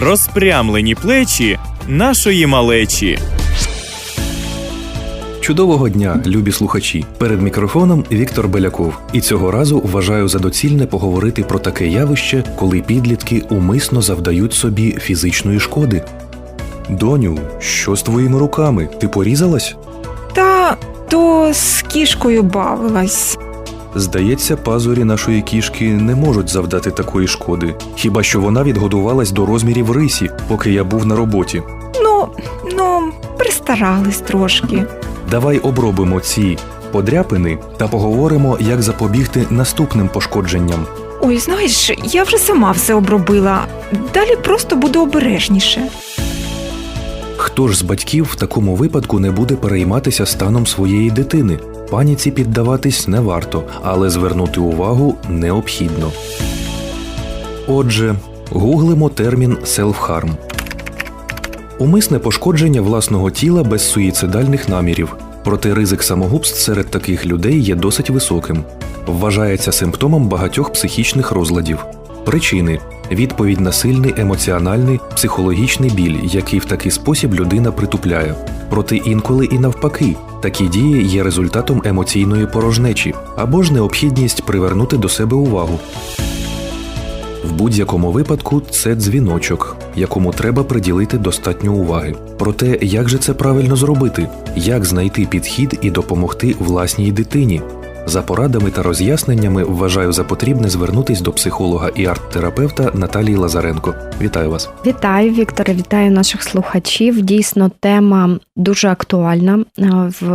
розпрямлені плечі нашої малечі. Чудового дня, любі слухачі! Перед мікрофоном Віктор Беляков. І цього разу вважаю за доцільне поговорити про таке явище, коли підлітки умисно завдають собі фізичної шкоди. Доню, що з твоїми руками? Ти порізалась? Та то з кішкою бавилась. Здається, пазурі нашої кішки не можуть завдати такої шкоди, хіба що вона відгодувалась до розмірів рисі, поки я був на роботі. Ну, ну, пристарались трошки. Давай обробимо ці подряпини та поговоримо, як запобігти наступним пошкодженням. Ой, знаєш, я вже сама все обробила. Далі просто буду обережніше. Хто ж з батьків в такому випадку не буде перейматися станом своєї дитини? Паніці піддаватись не варто, але звернути увагу необхідно. Отже, гуглимо термін селфхарм. Умисне пошкодження власного тіла без суїцидальних намірів. Проте ризик самогубств серед таких людей є досить високим. Вважається симптомом багатьох психічних розладів. Причини відповідь на сильний емоціональний психологічний біль, який в такий спосіб людина притупляє. Проте інколи і навпаки, такі дії є результатом емоційної порожнечі або ж необхідність привернути до себе увагу. В будь-якому випадку це дзвіночок, якому треба приділити достатньо уваги. Проте, як же це правильно зробити, як знайти підхід і допомогти власній дитині? За порадами та роз'ясненнями вважаю за потрібне звернутись до психолога і арт-терапевта Наталії Лазаренко. Вітаю вас! Вітаю, Вікторе, вітаю наших слухачів. Дійсно, тема дуже актуальна е, в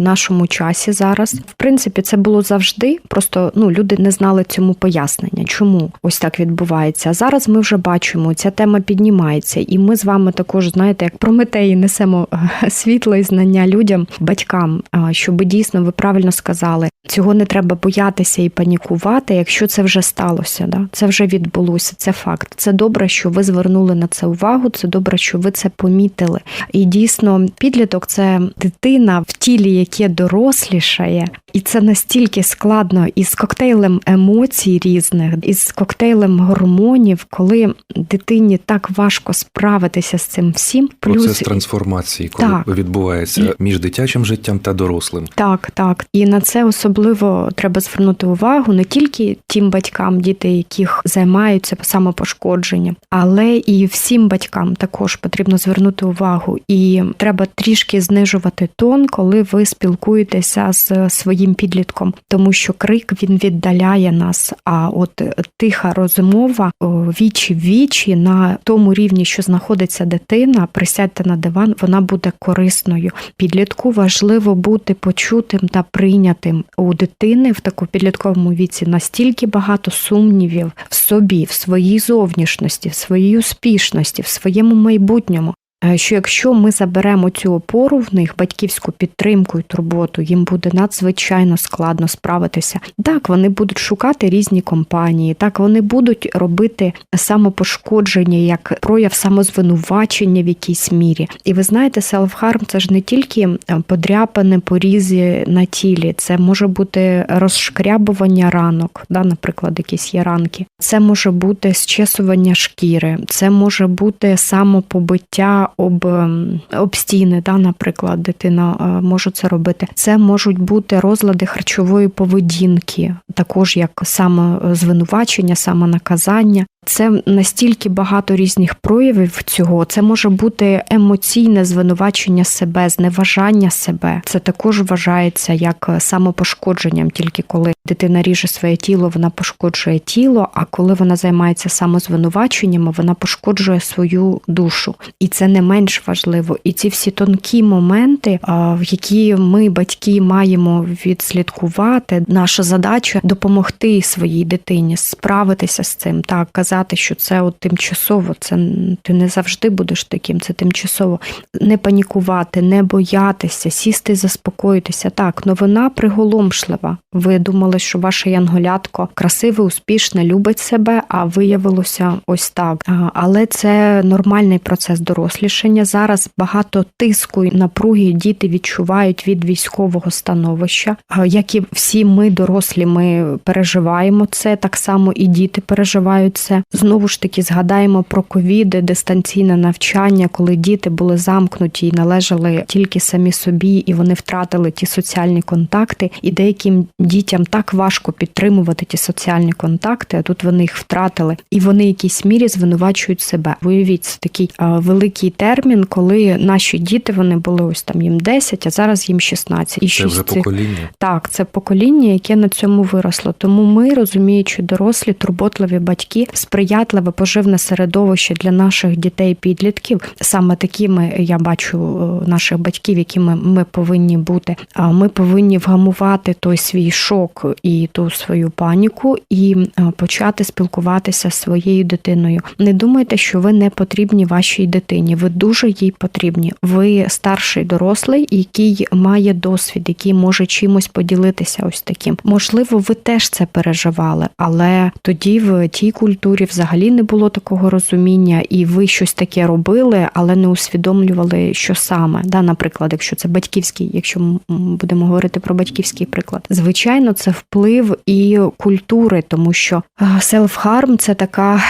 нашому часі зараз. В принципі, це було завжди. Просто ну люди не знали цьому пояснення, чому ось так відбувається. Зараз ми вже бачимо, ця тема піднімається, і ми з вами також, знаєте, як прометеї несемо е, світло і знання людям, батькам, е, щоб дійсно ви правильно сказали. Цього не треба боятися і панікувати, якщо це вже сталося. Да? Це вже відбулося, це факт. Це добре, що ви звернули на це увагу. Це добре, що ви це помітили. І дійсно, підліток це дитина в тілі, яке дорослішає, і це настільки складно із коктейлем емоцій різних, із коктейлем гормонів, коли дитині так важко справитися з цим всім. Процес трансформації, коли Так. відбувається між дитячим життям та дорослим. Так, так. І на це особливо треба звернути увагу не тільки тим батькам, діти, яких займаються самопошкодженням, але і всім батькам також потрібно звернути увагу. І треба трішки знижувати тон, коли ви спілкуєтеся з своїм підлітком, тому що крик він віддаляє нас. А от тиха розмова вічі вічі на тому рівні, що знаходиться дитина, присядьте на диван, вона буде корисною. Підлітку важливо бути почутим та прийнятим у дитини в такому підлітковому віці настільки багато сумнівів в собі, в своїй зовнішності, в своїй успішності, в своєму майбутньому. Е, Що якщо ми заберемо цю опору в них, батьківську підтримку і турботу, їм буде надзвичайно складно справитися. Так, вони будуть шукати різні компанії, так вони будуть робити самопошкодження як прояв самозвинувачення в якійсь мірі. І ви знаєте, селфхарм це ж не тільки е, подряпини, порізи на тілі, це може бути розшкрябування ранок, да, наприклад, якісь є ранки. Це може бути зчесування шкіри, це може бути самопобиття об, ем, об стіни, да, наприклад, дитина е, може це робити. Це можуть бути розлади харчової поведінки, також як самозвинувачення, самонаказання. Це настільки багато різних проявів цього. Це може бути емоційне звинувачення себе, зневажання себе. Це також вважається як самопошкодженням, тільки коли дитина ріже своє тіло, вона пошкоджує тіло. А коли вона займається самозвинуваченнями, вона пошкоджує свою душу, і це не менш важливо. І ці всі тонкі моменти, в які ми, батьки, маємо відслідкувати. Наша задача допомогти своїй дитині справитися з цим, так казати, що це от тимчасово, це ти не завжди будеш таким, це тимчасово. Не панікувати, не боятися, сісти, заспокоїтися. Так, новина приголомшлива. Ви думали, що ваше янголятко красиве, успішне, любить себе, а виявилося ось так. Але це нормальний процес дорослішання. Зараз багато тиску і напруги діти відчувають від військового становища. Як і всі ми, дорослі, ми переживаємо це. Так само і діти переживають це. Знову ж таки згадаємо про ковіди, дистанційне навчання, коли діти були замкнуті і належали тільки самі собі, і вони втратили ті соціальні контакти. І деяким дітям так важко підтримувати ті соціальні контакти, а тут вони їх втратили, і вони в якійсь мірі звинувачують себе. Уявіть, це такий а, великий термін, коли наші діти вони були ось там їм 10, а зараз їм 16. І Це вже цих- покоління. так, це покоління, яке на цьому виросло. Тому ми, розуміючи дорослі, турботливі батьки, сприятливе поживне середовище для наших дітей підлітків. Саме такими я бачу е, наших батьків, якими ми повинні бути. Ми повинні вгамувати той свій шок і ту свою паніку, і е, почати спілкуватися з своєю дитиною. Не думайте, що ви не потрібні вашій дитині. Ви дуже їй потрібні. Ви старший дорослий, який має досвід, який може чимось поділитися. Ось таким. Можливо, ви теж це переживали, але тоді в тій культурі взагалі не було такого розуміння, і ви щось таке робили, але не усвідомлювали, що саме. Да, наприклад, якщо це батьківський, якщо ми будемо говорити про батьківський приклад, звичайно, це вплив і культури, тому що селфхарм це така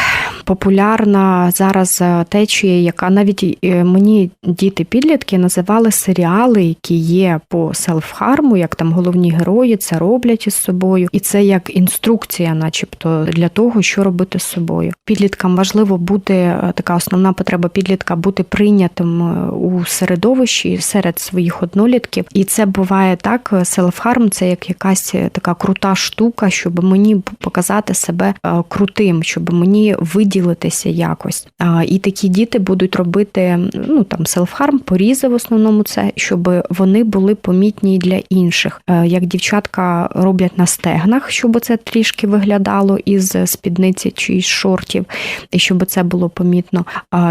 популярна зараз е, течія, яка навіть е, мені діти-підлітки називали серіали, які є по селф-харму, як там головні герої це роблять із собою, і це як інструкція, начебто, для того, що робити з собою. Підліткам важливо бути е, така основна потреба підлітка бути прийнятим у середовищі серед своїх однолітків. І це буває так. Селф-харм це як якась така крута штука, щоб мені показати себе крутим, щоб мені виділитися якось. І такі діти будуть робити ну там селф-харм, порізи в основному це, щоб вони були помітні для інших. Е, Як дівчатка роблять на стегнах, щоб це трішки виглядало із спідниці чи із шортів, і щоб це було помітно.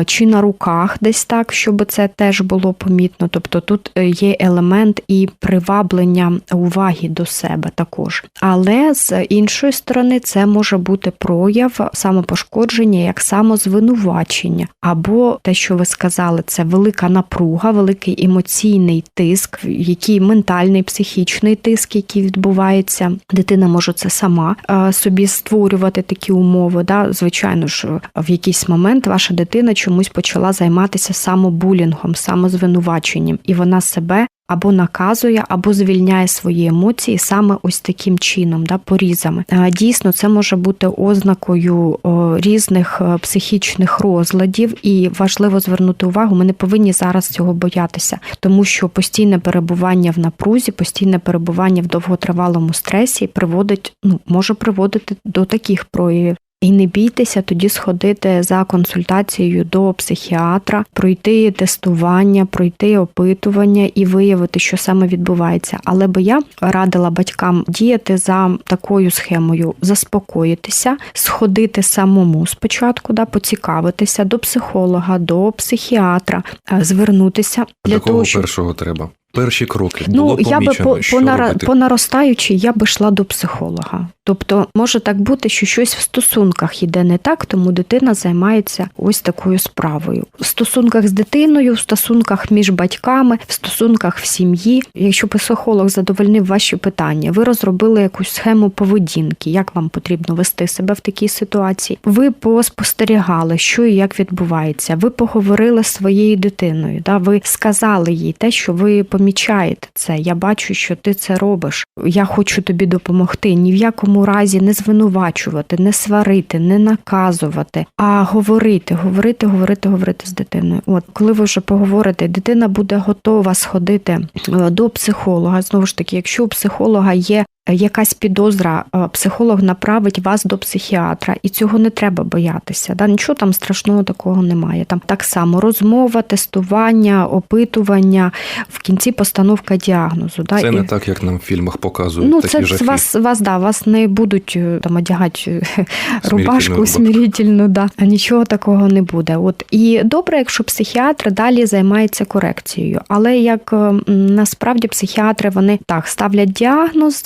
Чи на руках десь так, щоб це теж було помітно. Тобто тут е, є елемент і приваблення уваги до себе також. Але з іншої сторони, це може бути прояв самопошкодження як самозвинувачення, або те, що ви сказали, це велика напруга, великий емоційний тиск, який ментальний, психічний тиск, який відбувається. Дитина може це сама е, собі створювати такі умови. Да? Звичайно ж, в якийсь момент ваша дитина чомусь почала займатися самобулінгом, самозвинуваченням, і вона себе або наказує, або звільняє свої емоції саме ось таким чином, да, порізами. Е, Дійсно, це може бути ознакою різних е, психічних розладів, і важливо звернути увагу. Ми не повинні зараз цього боятися, тому що постійне перебування в напрузі, постійне перебування в довготривалому стресі приводить, ну може приводити до таких проявів. І не бійтеся тоді сходити за консультацією до психіатра, пройти тестування, пройти опитування і виявити, що саме відбувається. Але би я радила батькам діяти за такою схемою: заспокоїтися, сходити самому спочатку, да, поцікавитися до психолога, до психіатра, е, звернутися для Такого того, щоб першого треба. Перші кроки. Ну, Було я би помічено, по, що по, наростаючій я би йшла до психолога. Тобто може так бути, що щось в стосунках іде не так, тому дитина займається ось такою справою. В стосунках з дитиною, в стосунках між батьками, в стосунках в сім'ї. Якщо психолог задовольнив ваші питання, ви розробили якусь схему поведінки, як вам потрібно вести себе в такій ситуації. Ви поспостерігали, що і як відбувається. Ви поговорили з своєю дитиною. Да? Ви сказали їй те, що ви помічаєте це. Я бачу, що ти це робиш. Я хочу тобі допомогти. Ні в якому разі не звинувачувати, не сварити, не наказувати, а говорити, говорити, говорити, говорити з дитиною. От коли ви вже поговорите, дитина буде готова сходити е, до психолога. Знову ж таки, якщо у психолога є якась підозра, е, психолог направить вас до психіатра, і цього не треба боятися. Да? Нічого там страшного такого немає. Там так само розмова, тестування, опитування, в кінці постановка діагнозу. Да? Це І- не так, як нам в фільмах показують. Ну, такі це жахи. вас, вас, да, вас не будуть е, там одягати е, рубашку смирительну, да. нічого такого не буде. От і добре, якщо психіатр далі займається корекцією. Але як е, насправді психіатри вони так ставлять діагноз,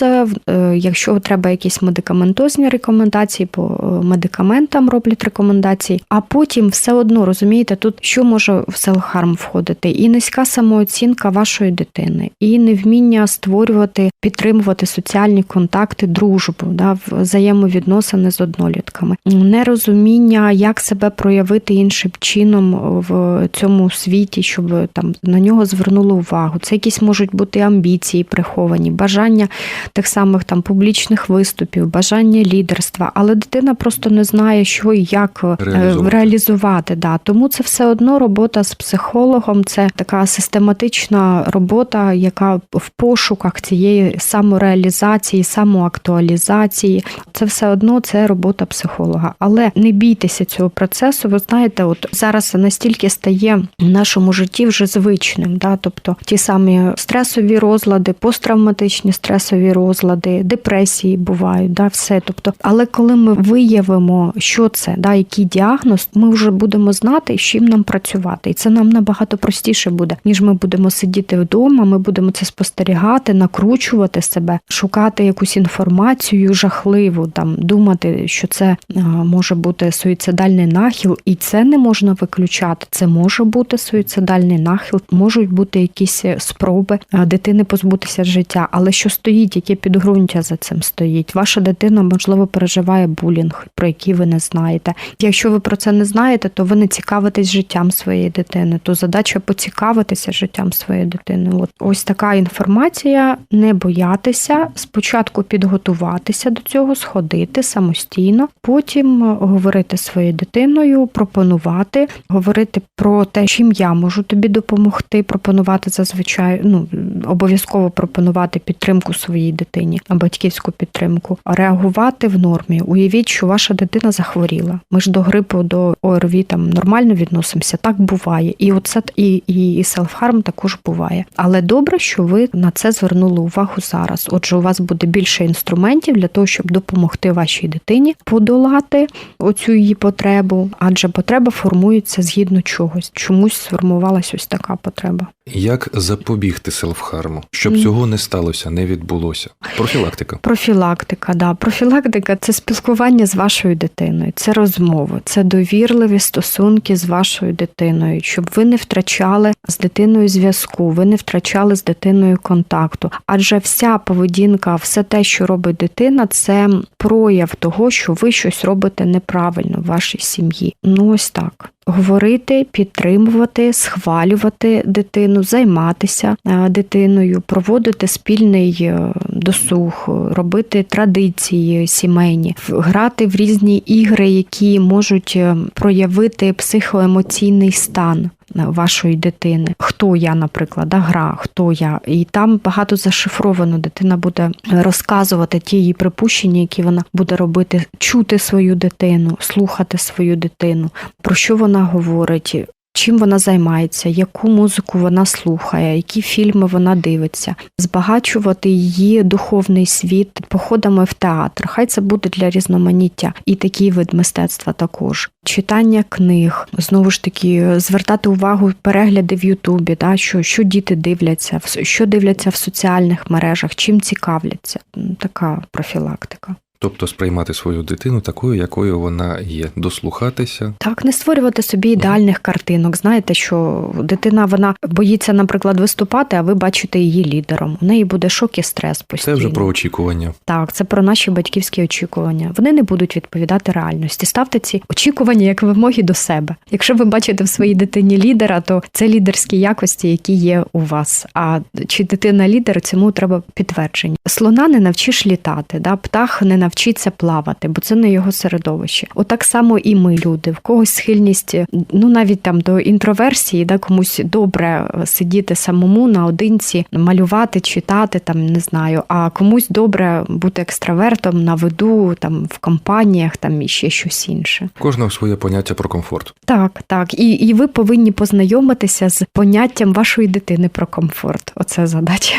якщо треба якісь медикаментозні рекомендації, по е, медикаментам роблять рекомендації, а потім все одно розумієте, тут що може в селфхарм входити, і низька самооцінка вашої дитини, і невміння створювати, підтримувати соціальні контакти, дружбу, да, взаємовідносини з однолітками, нерозуміння, як себе проявити іншим чином в цьому світі, щоб там на нього звернули увагу. Це якісь можуть бути амбіції приховані, бажання тих самих там публічних виступів, бажання лідерства, але дитина просто не знає, що і як е, Реалізовувати. реалізувати. Да. Тому це все одно робота з психологом, це така систематична робота, яка в пошуках цієї самореалізації, самоактуалізації. Це все одно це робота психолога. Але не бійтеся цього процесу. Ви знаєте, от зараз настільки стає в нашому житті вже звичним. Да? Тобто ті самі стресові розлади, посттравматичні стресові розлади, депресії бувають, да, все. Тобто, але коли ми виявимо, що це, да, який діагноз, ми вже будемо знати, з чим нам працювати. І це нам набагато простіше буде, ніж ми будемо сидіти вдома. Ми будемо це спостерігати, накручувати себе, шукати якусь інформацію жахливу, там думати, що це може бути суїцидальний нахил, і це не можна виключати. Це може бути суїцидальний нахил, можуть бути якісь спроби дитини позбутися життя. Але що стоїть, яке підґрунтя за цим стоїть? Ваша дитина можливо переживає булінг, про який ви не знаєте. Якщо ви про це не знаєте, то ви не цікавитесь життям своєї дитини. То задача поцікавитися життям своєї дитини. От ось така інформація, не боятися, спочатку підготуватися до цього, сходити самостійно, потім е, говорити своєю дитиною, пропонувати, говорити про те, чим я можу тобі допомогти, пропонувати зазвичай, ну обов'язково пропонувати підтримку своїй дитині, батьківську підтримку, реагувати в нормі. Уявіть, що ваша дитина захворіла. Ми ж до грипу, до ОРВІ там нормально відносимося. Так буває, і оце і, і, і селфхарм також буває. Але добре, що ви на це звернули увагу зараз. Отже, у вас буде більше інструментів для того, щоб допомогти вашій дитині подолати оцю її потребу, адже потреба формується згідно чогось. Чомусь сформувалась ось така потреба. Як запобігти селфхарму, щоб Мгм. цього не сталося, не відбулося? Профілактика. Профілактика, да. Профілактика це спілкування з вашою дитиною, це розмови, це довірливі стосунки з вашою дитиною, щоб ви не втрачали з дитиною зв'язку, ви не втрачали з дитиною контакту. Адже вся поведінка, все те, що робить дитина, це прояв того, що ви щось робите неправильно в вашій сім'ї. Ну ось так. Говорити, підтримувати, схвалювати дитину, займатися е, дитиною, проводити спільний е, досуг, робити традиції сімейні, грати в різні ігри, які можуть е, проявити психоемоційний стан. Е, Вашої дитини, хто я, наприклад, да, гра, хто я, і там багато зашифровано. Дитина буде розказувати ті її припущення, які вона буде робити, чути свою дитину, слухати свою дитину, про що вона говорить. Чим вона займається, яку музику вона слухає, які фільми вона дивиться, збагачувати її духовний світ походами в театр. Хай це буде для різноманіття і такий вид мистецтва також. Читання книг, знову ж таки, звертати увагу перегляди в Ютубі, да, що, що діти дивляться, що дивляться в соціальних мережах, чим цікавляться. Така профілактика. Тобто сприймати свою дитину такою, якою вона є, дослухатися. Так, не створювати собі ідеальних картинок. Знаєте, що дитина вона боїться, наприклад, виступати, а ви бачите її лідером. У неї буде шок і стрес Це вже про очікування. Так, це про наші батьківські очікування. Вони не будуть відповідати реальності. Ставте ці очікування як вимоги до себе. Якщо ви бачите в своїй дитині лідера, то це лідерські якості, які є у вас. А чи дитина лідер, цьому треба підтвердження. Слона не навчиш літати, да? птах не навчиться плавати, бо це не його середовище. Отак само і ми, люди, в когось схильність, ну навіть там до інтроверсії, да, комусь добре сидіти самому наодинці, малювати, читати, там не знаю, а комусь добре бути екстравертом на виду, там в компаніях, там і ще щось інше. Кожного своє поняття про комфорт. Так, так. І, і ви повинні познайомитися з поняттям вашої дитини про комфорт. Оце задача.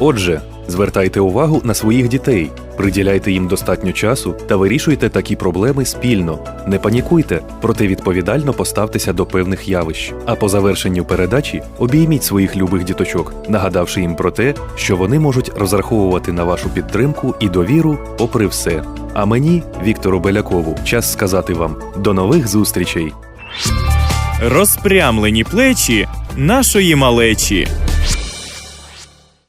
Отже, звертайте увагу на своїх дітей. Приділяйте їм достатньо часу та вирішуйте такі проблеми спільно. Не панікуйте, проте відповідально поставтеся до певних явищ. А по завершенню передачі обійміть своїх любих діточок, нагадавши їм про те, що вони можуть розраховувати на вашу підтримку і довіру попри все. А мені, Віктору Белякову, час сказати вам до нових зустрічей! Розпрямлені плечі нашої малечі.